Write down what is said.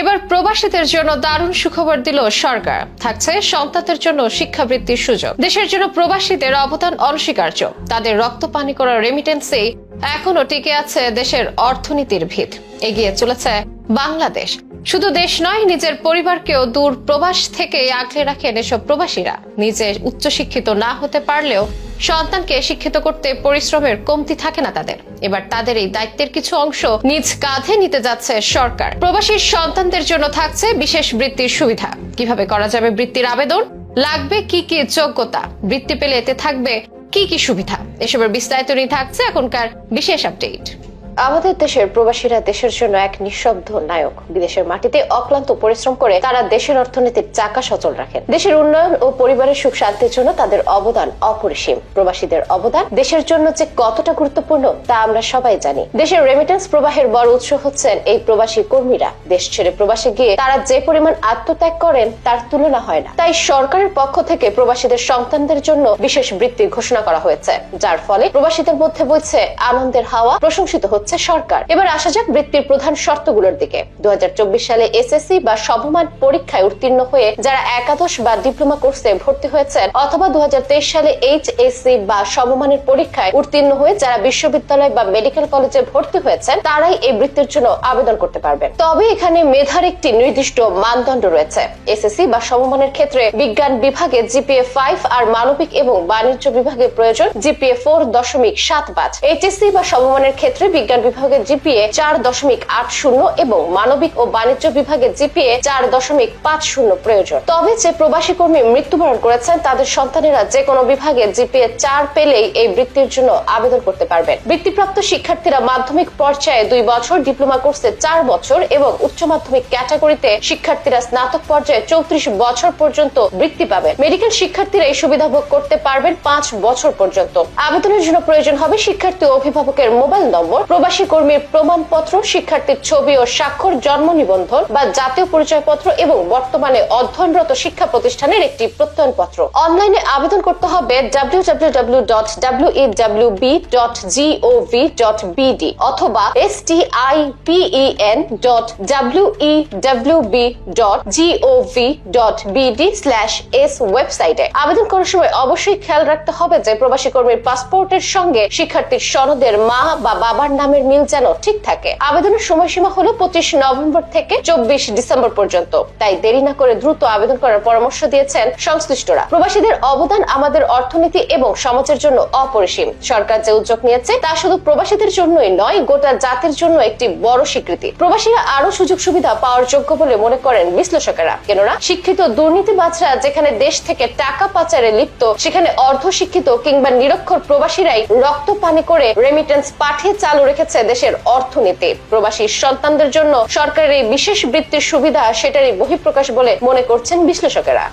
এবার প্রবাসীদের জন্য দারুণ সুখবর দিল সরকার। থাকছে সন্তানদের জন্য শিক্ষাবৃত্তির সুযোগ। দেশের জন্য প্রবাসীদের অবদান অনস্বীকার্য। তাদের রক্ত পানি করা রেমিটেন্সে এখনও টিকে আছে দেশের অর্থনীতির ভিত। এগিয়ে চলেছে বাংলাদেশ। শুধু দেশ নয়, নিজের পরিবারকেও দূর প্রবাস থেকে আগলে রাখেন এসব প্রবাসীরা। নিজে উচ্চশিক্ষিত না হতে পারলেও সন্তানকে শিক্ষিত করতে পরিশ্রমের কমতি থাকে না তাদের। এবার তাদের এই দায়িত্বের কিছু অংশ নিজ কাঁধে নিতে যাচ্ছে সরকার। প্রবাসী সন্তানদের জন্য থাকছে বিশেষ বৃত্তির সুবিধা। কীভাবে করা যাবে বৃত্তির আবেদন? লাগবে কি কি যোগ্যতা? বৃত্তি পেলে এতে থাকবে কি কি সুবিধা? এসবের বিস্তারিত নিয়ে থাকছে এখনকার বিশেষ আপডেট। আমাদের দেশের প্রবাসীরা দেশের জন্য এক নিঃশব্দ নায়ক। বিদেশের মাটিতে অক্লান্ত পরিশ্রম করে তারা দেশের অর্থনীতির চাকা সচল রাখেন। দেশের উন্নয়ন ও পরিবারের সুখ শান্তির জন্য তাদের অবদান অপরিসীম। প্রবাসীদের অবদান দেশের জন্য যে কতটা গুরুত্বপূর্ণ, তা আমরা সবাই জানি। দেশের রেমিটেন্স প্রবাহের বড় উৎস হচ্ছেন এই প্রবাসী কর্মীরা। দেশ ছেড়ে প্রবাসে গিয়ে তারা যে পরিমাণ আত্মত্যাগ করেন, তার তুলনা হয় না। তাই সরকারের পক্ষ থেকে প্রবাসীদের সন্তানদের জন্য বিশেষ বৃত্তি ঘোষণা করা হয়েছে। যার ফলে প্রবাসীদের মধ্যে বইছে আনন্দের হাওয়া, প্রশংসিত হচ্ছে সরকার। এবার আসা যাক বৃত্তির প্রধান শর্তগুলোর দিকে। দু সালে এসএসসি বা সমমান পরীক্ষায় উত্তীর্ণ হয়ে যারা একাদশ বা ডিপ্লোমা কোর্সে ভর্তি হয়েছেন অথবা দু সালে এইচএসসি বা সমমানের পরীক্ষায় উত্তীর্ণ হয়ে যারা বিশ্ববিদ্যালয় বা মেডিকেল কলেজে ভর্তি হয়েছেন, তারাই এই বৃত্তির জন্য আবেদন করতে পারবেন। তবে এখানে মেধার একটি নির্দিষ্ট মানদণ্ড রয়েছে। এসএসসি বা সমমানের ক্ষেত্রে বিজ্ঞান বিভাগে জিপিএ ফাইভ আর মানবিক এবং বাণিজ্য বিভাগে প্রয়োজন জিপিএ ফোর দশমিক সাত পাঁচ। এইচএসসি বা সমমানের ক্ষেত্রে বিজ্ঞান বিভাগে জিপিএ চার দশমিক আট শূন্য এবং মানবিক ও বাণিজ্য বিভাগে জিপিএ চার দশমিক পাঁচ শূন্য প্রয়োজন। তবে যে প্রবাসী কর্মী মৃত্যুবরণ করেছেন, তাদের সন্তানেরা যে কোনো বিভাগে জিপিএ চার পেলেই এই বৃত্তির জন্য আবেদন করতে পারবেন। বৃত্তিপ্রাপ্ত শিক্ষার্থীরা মাধ্যমিক পর্যায়ে দুই বছর, ডিপ্লোমা কোর্সে চার বছর এবং উচ্চ মাধ্যমিক ক্যাটাগরিতে শিক্ষার্থীরা স্নাতক পর্যায়ে চৌত্রিশ বছর পর্যন্ত বৃত্তি পাবেন। মেডিকেল শিক্ষার্থীরা এই সুবিধা ভোগ করতে পারবেন পাঁচ বছর পর্যন্ত। আবেদনের জন্য প্রয়োজন হবে শিক্ষার্থী অভিভাবকের মোবাইল নম্বর। প্রবাসী কর্মীর প্রমাণপত্র, শিক্ষার্থীর ছবি ও স্বাক্ষর, জন্ম নিবন্ধন বা জাতীয় পরিচয়পত্র এবং বর্তমানে অধ্যয়নরত শিক্ষা প্রতিষ্ঠানের একটি প্রত্যয়নপত্র। অনলাইনে আবেদন করতে হবে বিডি অথবা এস ওয়েবসাইটে আবেদন করার সময় অবশ্যই খেয়াল রাখতে হবে যে প্রবাসী কর্মীর পাসপোর্টের সঙ্গে শিক্ষার্থীর সনদের মা বা বাবার নামের মিল যেন ঠিক থাকে। আবেদনের সময়সীমা হলো পঁচিশ নভেম্বর থেকে চব্বিশ ডিসেম্বর পর্যন্ত। তাই দেরি না করে দ্রুত আবেদন করার পরামর্শ দিয়েছেন সংশ্লিষ্টরা। প্রবাসীদের অবদান আমাদের অর্থনীতি এবং সমাজের জন্য অপরিসীম। সরকার যে উদ্যোগ নিয়েছে, তা শুধু প্রবাসীদের জন্যই নয়, গোটা জাতির জন্য একটি বড় স্বীকৃতি। প্রবাসীরা আরও সুযোগ সুবিধা পাওয়ার যোগ্য বলে মনে করেন বিশ্লেষকেরা। কেননা, শিক্ষিত দুর্নীতিবাজরা যেখানে দেশ থেকে টাকা পাচারে লিপ্ত, সেখানে অর্ধ শিক্ষিত কিংবা নিরক্ষর প্রবাসীরাই রক্ত পানি করে রেমিটেন্স পাঠিয়ে চালু রেখেছে দেশের অর্থনীতি। প্রবাসী সন্তানদের জন্য সরকারের এই বিশেষ বৃত্তির সুবিধা, সেটারই বহিঃপ্রকাশ বলে মনে করছেন বিশ্লেষকেরা।